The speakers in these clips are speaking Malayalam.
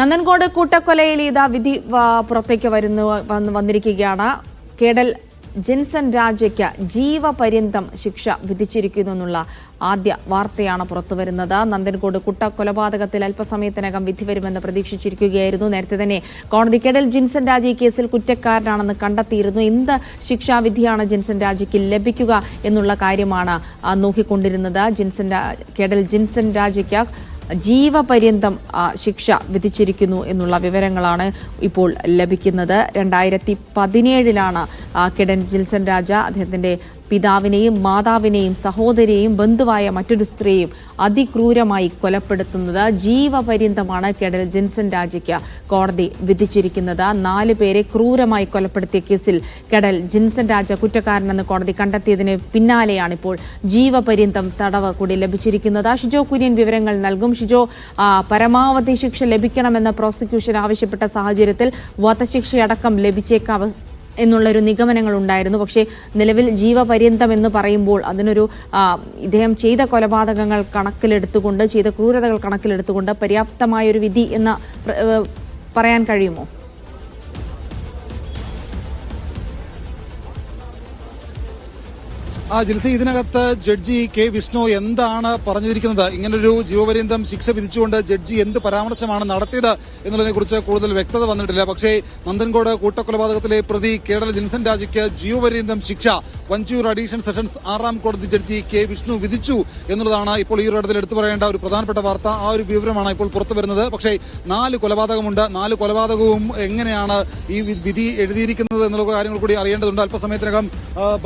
നന്ദൻകോട് കൂട്ടക്കൊലയിൽ ഇതാ വിധി പുറത്തേക്ക് വരുന്നു വന്നിരിക്കുകയാണ്. കേഡൽ ജിൻസൺ രാജയ്ക്ക് ജീവപര്യന്തം ശിക്ഷ വിധിച്ചിരിക്കുന്നു എന്നുള്ള ആദ്യ വാർത്തയാണ് പുറത്തുവരുന്നത്. നന്ദൻകോട് കുട്ട കൊലപാതകത്തിൽ അല്പസമയത്തിനകം വിധി വരുമെന്ന് പ്രതീക്ഷിച്ചിരിക്കുകയായിരുന്നു. നേരത്തെ തന്നെ കോടതി കേടൽ ജിൻസൺ രാജ കേസിൽ കുറ്റക്കാരനാണെന്ന് കണ്ടെത്തിയിരുന്നു. എന്ത് ശിക്ഷാവിധിയാണ് ജിൻസൺ രാജയ്ക്ക് ലഭിക്കുക എന്നുള്ള കാര്യമാണ് നോക്കിക്കൊണ്ടിരുന്നത്. ജിൻസൺ കേടൽ ജിൻസൺ രാജയ്ക്ക് ജീവപര്യന്തം ശിക്ഷ വിധിച്ചിരിക്കുന്നു എന്നുള്ള വിവരങ്ങളാണ് ഇപ്പോൾ ലഭിക്കുന്നത്. രണ്ടായിരത്തി പതിനേഴിലാണ് കിടൻ ജിൽസൺ രാജ അദ്ദേഹത്തിന്റെ പിതാവിനെയും മാതാവിനെയും സഹോദരിയെയും ബന്ധുവായ മറ്റൊരു സ്ത്രീയും അതിക്രൂരമായി കൊലപ്പെടുത്തുന്നത് ജീവപര്യന്തമാണ് കേഡൽ ജിൻസൺ രാജയ്ക്ക് കോടതി വിധിച്ചിരിക്കുന്നത്. നാല് പേരെ ക്രൂരമായി കൊലപ്പെടുത്തിയ കേസിൽ കേഡൽ ജിൻസൺ രാജ കുറ്റക്കാരനെന്ന് കോടതി കണ്ടെത്തിയതിന് പിന്നാലെയാണ് ഇപ്പോൾ ജീവപര്യന്തം തടവ് കൂടി ലഭിച്ചിരിക്കുന്നത്. ഷിജോ കുര്യൻ വിവരങ്ങൾ നൽകും. ഷിജോ പരമാവധി ശിക്ഷ ലഭിക്കണമെന്ന് പ്രോസിക്യൂഷൻ ആവശ്യപ്പെട്ട സാഹചര്യത്തിൽ വധശിക്ഷയടക്കം ലഭിച്ചേക്കാവ് എന്നുള്ളൊരു നിഗമനങ്ങൾ ഉണ്ടായിരുന്നു പക്ഷേ നിലവിൽ ജീവപര്യന്തം എന്ന് പറയുമ്പോൾ അതിനൊരു ഇദ്ദേഹം ചെയ്ത കൊലപാതകങ്ങൾ കണക്കിലെടുത്തുകൊണ്ട് ചെയ്ത ക്രൂരതകൾ കണക്കിലെടുത്തുകൊണ്ട് പര്യാപ്തമായ ഒരു വിധി എന്ന പറയാൻ കഴിയുമോ? ആ ജിൽസി ഇതിനകത്ത് ജഡ്ജി കെ വിഷ്ണു എന്താണ് പറഞ്ഞിരിക്കുന്നത്? ഇങ്ങനൊരു ജീവപര്യന്തം ശിക്ഷ വിധിച്ചുകൊണ്ട് ജഡ്ജി എന്ത് പരാമർശമാണ് നടത്തിയത് എന്നുള്ളതിനെ കുറിച്ച് കൂടുതൽ വ്യക്തത വന്നിട്ടില്ല. പക്ഷേ നന്ദൻകോട് കൂട്ടക്കൊലപാതകത്തിലെ പ്രതി കേരള ജിൻസൻ രാജയ്ക്ക് ജീവപര്യന്തം ശിക്ഷ. വഞ്ചൂർ അഡീഷൻ സെഷൻസ് ആറാം കോടതി ജഡ്ജി കെ വിഷ്ണു വിധിച്ചു എന്നുള്ളതാണ് ഇപ്പോൾ ഈ ഒരു ഇടത്തിൽ എടുത്തു പറയേണ്ട ഒരു പ്രധാനപ്പെട്ട വാർത്ത. ആ ഒരു വിവരമാണ് ഇപ്പോൾ പുറത്തു വരുന്നത്. പക്ഷേ നാല് കൊലപാതകമുണ്ട്. നാല് കൊലപാതകവും എങ്ങനെയാണ് ഈ വിധി എഴുതിയിരിക്കുന്നത് എന്നുള്ള കാര്യങ്ങൾ കൂടി അറിയേണ്ടതുണ്ട്. അല്പസമയത്തിനകം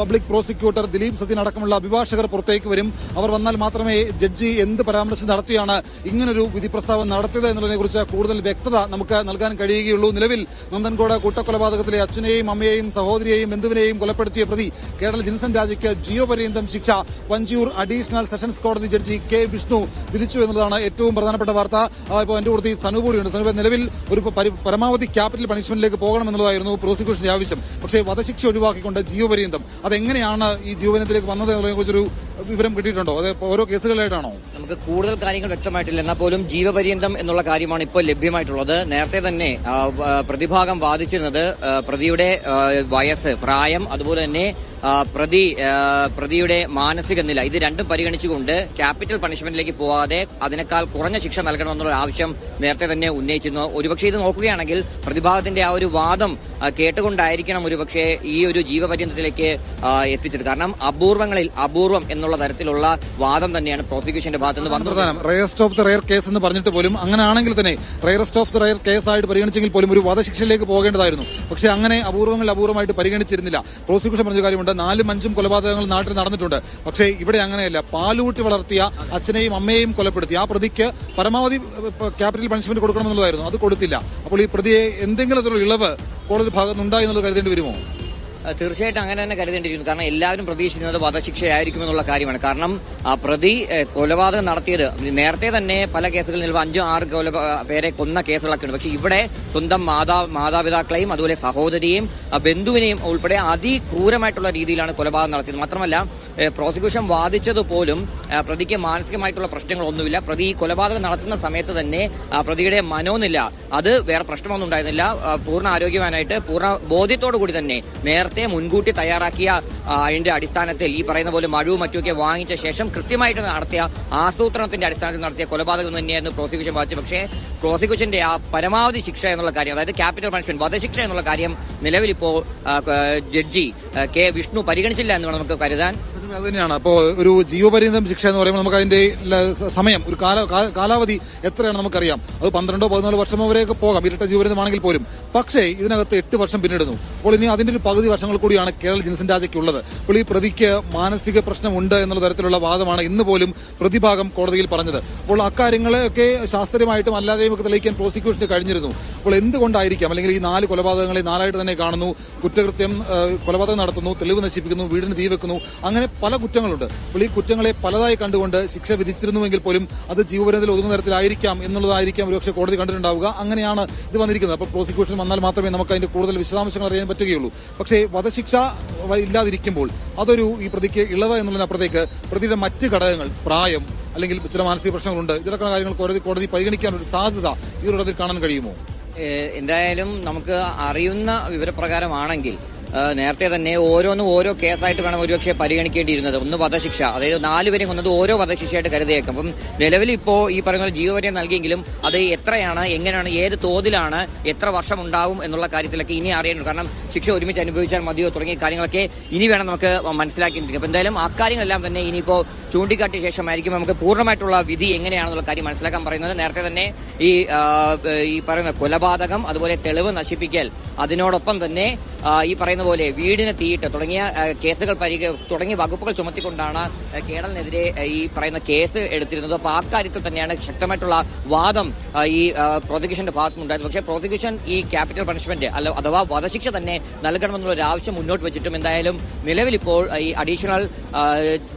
പബ്ലിക് പ്രോസിക്യൂട്ടർ ദിലീപ് സത്യൻ അടക്കമുള്ള അഭിഭാഷകർ പുറത്തേക്ക് വരും. അവർ വന്നാൽ മാത്രമേ ജഡ്ജി എന്ത് പരാമർശം നടത്തിയാണ് ഇങ്ങനൊരു വിധി പ്രസ്താവം നടത്തിയത് എന്നുള്ളതിനെക്കുറിച്ച് കൂടുതൽ വ്യക്തത നമുക്ക് നൽകാൻ കഴിയുകയുള്ളൂ. നിലവിൽ നന്ദൻകോട് കൂട്ടക്കൊലപാതകത്തിലെ അച്ഛനെയും അമ്മയെയും സഹോദരിയെയും ബന്ധുവിനെയും കൊലപ്പെടുത്തിയ പ്രതി കേരള ജിൻസൺ രാജയ്ക്ക് ജീവപര്യന്തം ശിക്ഷ. വഞ്ചിയൂർ അഡീഷണൽ സെഷൻസ് കോടതി ജഡ്ജി കെ വിഷ്ണു വിധിച്ചു എന്നതാണ് ഏറ്റവും പ്രധാനപ്പെട്ട വാർത്ത. ഇപ്പോൾ എന്റെ കൂടുതൽ സനു കൂടിയുണ്ട് നിലവിൽ ഒരു പരമാവധി ക്യാപിറ്റൽ പണിഷ്മെന്റിലേക്ക് പോകണമെന്നുള്ളതായിരുന്നു പ്രോസിക്യൂഷന്റെ ആവശ്യം. പക്ഷേ വധശിക്ഷ ഒഴിവാക്കിക്കൊണ്ട് ജീവപര്യന്തം അതെങ്ങനെയാണ് ഈ ജീവപര്യന്തത്തിലേക്ക് വന്നത് എന്നതിനെ കുറിച്ചൊരു വിവരം കിട്ടിയിട്ടുണ്ടോ? അത് ഓരോ കേസുകളായിട്ടാണോ? നമുക്ക് കൂടുതൽ കാര്യങ്ങൾ വ്യക്തമായിട്ടില്ല. എന്നാൽ പോലും ജീവപര്യന്തം എന്നുള്ള കാര്യമാണ് ഇപ്പോൾ ലഭ്യമായിട്ടുള്ളത്. നേരത്തെ തന്നെ പ്രതിഭാഗം വാദിച്ചിരുന്നത് പ്രതിയുടെ വയസ്സ് പ്രായം അതുപോലെ തന്നെ പ്രതി പ്രതിയുടെ മാനസിക നില. ഇത് രണ്ടും പരിഗണിച്ചുകൊണ്ട് ക്യാപിറ്റൽ പണിഷ്മെന്റിലേക്ക് പോവാതെ അതിനേക്കാൾ കുറഞ്ഞ ശിക്ഷ നൽകണമെന്നുള്ള ആവശ്യം നേരത്തെ തന്നെ ഉന്നയിച്ചിരുന്നു. ഒരുപക്ഷെ ഇത് നോക്കുകയാണെങ്കിൽ പ്രതിഭാഗത്തിന്റെ ആ ഒരു വാദം കേട്ടുകൊണ്ടായിരിക്കണം ഒരുപക്ഷെ ഈ ഒരു ജീവപര്യന്തത്തിലേക്ക് എത്തിച്ചത്. കാരണം അപൂർവങ്ങളിൽ അപൂർവം എന്നുള്ള തരത്തിലുള്ള വാദം തന്നെയാണ് പ്രോസിക്യൂഷന്റെ ഭാഗത്തുനിന്ന് വന്നത്. പ്രധാനം. Rarest of the rare case എന്ന് പറഞ്ഞിട്ട് പോലും അങ്ങനെയാണെങ്കിൽ തന്നെ rarest of the rare case ആയിട്ട് പരിഗണിച്ചെങ്കിൽ പോലും ഒരു വധശിക്ഷയിലേക്ക് പോകേണ്ടതായിരുന്നു. പക്ഷേ അങ്ങനെ അപൂർവങ്ങൾ അപൂർവമായിട്ട് പരിഗണിച്ചിരുന്നില്ല. പ്രോസിക്യൂഷൻ പറഞ്ഞ കാര്യമുണ്ട്. നാലും അഞ്ചും കൊലപാതകങ്ങൾ നാട്ടിൽ നടന്നിട്ടുണ്ട്. പക്ഷേ ഇവിടെ അങ്ങനെയല്ല. പാലൂട്ടി വളർത്തിയ അച്ഛനെയും അമ്മയെയും കൊലപ്പെടുത്തി. ആ പ്രതിക്ക് പരമാവധി ക്യാപിറ്റൽ പണിഷ്മെന്റ് കൊടുക്കണമെന്നുള്ളതായിരുന്നു. അത് കൊടുത്തില്ല. അപ്പോൾ ഈ പ്രതിയെ എന്തെങ്കിലും തരത്തിലുള്ള ഇളവ് കോടതി ഭാഗത്തുനിന്നുണ്ടായി എന്നുള്ളത് കരുതേണ്ടി വരുമോ? തീർച്ചയായിട്ടും അങ്ങനെ തന്നെ കരുതേണ്ടിയിരിക്കുന്നു. കാരണം എല്ലാവരും പ്രതീക്ഷിക്കുന്നത് വധശിക്ഷയായിരിക്കുമെന്നുള്ള കാര്യമാണ്. കാരണം പ്രതി കൊലപാതകം നടത്തിയത് നേരത്തെ തന്നെ പല കേസുകളിൽ നിലവിൽ അഞ്ചോ ആറ് കൊല പേരെ കൊന്ന കേസുകളൊക്കെ ഉണ്ട്. പക്ഷെ ഇവിടെ സ്വന്തം മാതാ മാതാപിതാക്കളെയും അതുപോലെ സഹോദരിയെയും ബന്ധുവിനെയും ഉൾപ്പെടെ അതിക്രൂരമായിട്ടുള്ള രീതിയിലാണ് കൊലപാതകം നടത്തിയത്. മാത്രമല്ല പ്രോസിക്യൂഷൻ വാദിച്ചത് പോലും പ്രതിക്ക് മാനസികമായിട്ടുള്ള പ്രശ്നങ്ങളൊന്നുമില്ല. പ്രതി ഈ കൊലപാതകം നടത്തുന്ന സമയത്ത് തന്നെ പ്രതിയുടെ മനോനില അത് വേറെ പ്രശ്നമൊന്നും ഉണ്ടായിരുന്നില്ല. പൂർണ ആരോഗ്യവാനായിട്ട് പൂർണ ബോധ്യത്തോടു കൂടി തന്നെ നേരത്തെ മുൻകൂട്ടി തയ്യാറാക്കിയ അതിന്റെ അടിസ്ഥാനത്തിൽ ഈ പറയുന്ന പോലെ മഴവും മറ്റുമൊക്കെ വാങ്ങിച്ച ശേഷം കൃത്യമായിട്ട് നടത്തിയ ആസൂത്രണത്തിന്റെ അടിസ്ഥാനത്തിൽ നടത്തിയ കൊലപാതകം തന്നെയായിരുന്നു പ്രോസിക്യൂഷൻ വാദിച്ചത് പക്ഷേ പ്രോസിക്യൂഷന്റെ ആ പരമാവധി ശിക്ഷ എന്നുള്ള കാര്യം അതായത് ക്യാപിറ്റൽ പണിഷ്മെന്റ് വധശിക്ഷ എന്നുള്ള കാര്യം നിലവിലിപ്പോ ഇപ്പോൾ ജഡ്ജി കെ വിഷ്ണു പരിഗണിച്ചില്ല എന്ന് വേണം നമുക്ക് കരുതാൻ. അത് തന്നെയാണ്. അപ്പോൾ ഒരു ജീവപര്യന്തം ശിക്ഷ എന്ന് പറയുമ്പോൾ നമുക്ക് അതിന്റെ സമയം ഒരു കാല കാലാവധി എത്രയാണ് നമുക്കറിയാം. അത് പന്ത്രണ്ടോ പതിനാല് വർഷം വരെയൊക്കെ പോകാം. ഇരട്ട ജീവപര്യന്തമാണെങ്കിൽ പോലും. പക്ഷേ ഇതിനകത്ത് എട്ട് വർഷം പിന്നിടുന്നു. അപ്പോൾ ഇനി അതിന്റെ ഒരു പകുതി വർഷങ്ങൾ കൂടിയാണ് കേരള ജിൻസൻ രാജയ്ക്ക് ഉള്ളത് അപ്പോൾ ഈ പ്രതിക്ക് മാനസിക പ്രശ്നമുണ്ട് എന്നുള്ള തരത്തിലുള്ള വാദമാണ് ഇന്ന് പോലും പ്രതിഭാഗം കോടതിയിൽ പറഞ്ഞത്. അപ്പോൾ അക്കാര്യങ്ങളെയൊക്കെ ശാസ്ത്രീയമായിട്ടും അല്ലാതെയും ഒക്കെ തെളിയിക്കാൻ പ്രോസിക്യൂഷന് കഴിഞ്ഞിരുന്നു. അപ്പോൾ എന്തുകൊണ്ടായിരിക്കാം? അല്ലെങ്കിൽ ഈ നാല് കൊലപാതകങ്ങളെ നാലായിട്ട് തന്നെ കാണുന്നു. കുറ്റകൃത്യം കൊലപാതകം നടത്തുന്നു. തെളിവ് നശിപ്പിക്കുന്നു. വീടിന് തീ വെക്കുന്നു. അങ്ങനെ പല കുറ്റങ്ങളുണ്ട്. അപ്പോൾ ഈ കുറ്റങ്ങളെ പലതായി കണ്ടുകൊണ്ട് ശിക്ഷ വിധിച്ചിരുന്നുവെങ്കിൽ പോലും അത് ജീവപര്യത്തിൽ ഒതുങ്ങുന്ന തരത്തിലായിരിക്കാം എന്നുള്ളതായിരിക്കാം ഒരുപക്ഷെ കോടതി കണ്ടിട്ടുണ്ടാവുക. അങ്ങനെയാണ് ഇത് വന്നിരിക്കുന്നത്. അപ്പോൾ പ്രോസിക്യൂഷൻ വന്നാൽ മാത്രമേ നമുക്ക് അതിന്റെ കൂടുതൽ വിശദാംശങ്ങൾ അറിയാൻ പറ്റുകയുള്ളൂ. പക്ഷേ വധശിക്ഷ ഇല്ലാതിരിക്കുമ്പോൾ അതൊരു ഈ പ്രതിക്ക് ഇളവ് എന്നുള്ളതിനപ്പുറത്തേക്ക് പ്രതിയുടെ മറ്റ് ഘടകങ്ങൾ പ്രായം അല്ലെങ്കിൽ ചില മാനസിക പ്രശ്നങ്ങളുണ്ട് ഇതിലൊക്കെ കാര്യങ്ങൾ കോടതി കോടതി പരിഗണിക്കാനൊരു സാധ്യത ഈ ഒരു കാണാൻ കഴിയുമോ? എന്തായാലും നമുക്ക് അറിയുന്ന വിവരപ്രകാരമാണെങ്കിൽ നേരത്തെ തന്നെ ഓരോന്നും ഓരോ കേസായിട്ട് വേണം ഒരുപക്ഷെ പരിഗണിക്കേണ്ടിയിരുന്നത്. ഒന്ന് വധശിക്ഷ. അതായത് നാലുപേരെയും കൊന്നത് ഓരോ വധശിക്ഷയായിട്ട് കരുതിയേക്കും. അപ്പം നിലവിൽ ഇപ്പോ ഈ പറഞ്ഞ ജീവവരെ നൽകിയെങ്കിലും അത് എത്രയാണ് എങ്ങനെയാണ് ഏത് തോതിലാണ് എത്ര വർഷം ഉണ്ടാവും എന്നുള്ള കാര്യത്തിലൊക്കെ ഇനി അറിയേണ്ടത് കാരണം ശിക്ഷ ഒരുമിച്ച് അനുഭവിച്ചാൽ മതിയോ തുടങ്ങിയ കാര്യങ്ങളൊക്കെ ഇനി വേണം നമുക്ക് മനസ്സിലാക്കിയിരിക്കും അപ്പൊ എന്തായാലും അക്കാര്യങ്ങളെല്ലാം കാര്യങ്ങളെല്ലാം തന്നെ ഇനിയിപ്പോ ചൂണ്ടിക്കാട്ടിയ ശേഷമായിരിക്കും നമുക്ക് പൂർണമായിട്ടുള്ള വിധി എങ്ങനെയാണെന്നുള്ള കാര്യം മനസ്സിലാക്കാൻ പറയുന്നത്. നേരത്തെ തന്നെ ഈ ഈ പറയുന്ന കൊലപാതകം അതുപോലെ തെളിവ് നശിപ്പിക്കൽ അതിനോടൊപ്പം തന്നെ ഈ പറയുന്ന പോലെ വീടിന് തീയിട്ട് തുടങ്ങിയ കേസുകൾ പരിഗ തുടങ്ങിയ വകുപ്പുകൾ ചുമത്തിക്കൊണ്ടാണ് കേരളത്തിനെതിരെ ഈ പറയുന്ന കേസ് എടുത്തിരുന്നത്. അപ്പൊ ആ കാര്യത്തിൽ തന്നെയാണ് ശക്തമായിട്ടുള്ള വാദം ഈ പ്രോസിക്യൂഷന്റെ ഭാഗത്തുനിന്നുണ്ടായത് പക്ഷേ പ്രോസിക്യൂഷൻ ഈ ക്യാപിറ്റൽ പണിഷ്മെന്റ് അല്ല അഥവാ വധശിക്ഷ തന്നെ നൽകണമെന്നുള്ള ഒരു ആവശ്യം മുന്നോട്ട് വെച്ചിട്ടും എന്തായാലും നിലവിലിപ്പോൾ ഈ അഡീഷണൽ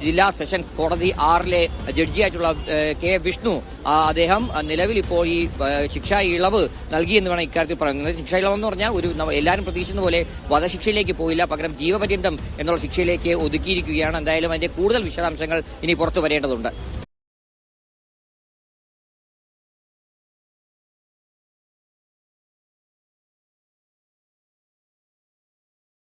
ജില്ലാ സെഷൻസ് കോടതി ആറിലെ ജഡ്ജിയായിട്ടുള്ള കെ വിഷ്ണു അദ്ദേഹം നിലവിലിപ്പോൾ ഈ ശിക്ഷാ ഇളവ് നൽകി എന്ന് വേണം ഇക്കാര്യത്തിൽ പറയുന്നത്. ശിക്ഷാ ഇളവ് എന്ന് പറഞ്ഞാൽ ഒരു എല്ലാവരും പ്രതീക്ഷിക്കുന്ന പോലെ വധശിക്ഷയിലേക്ക് പോയില്ല. പകരം ജീവപര്യന്തം എന്നുള്ള ശിക്ഷയിലേക്ക് ഒതുക്കിയിരിക്കുകയാണ്. എന്തായാലും അതിന്റെ കൂടുതൽ വിശദാംശങ്ങൾ ഇനി പുറത്തു വരേണ്ടതുണ്ട്.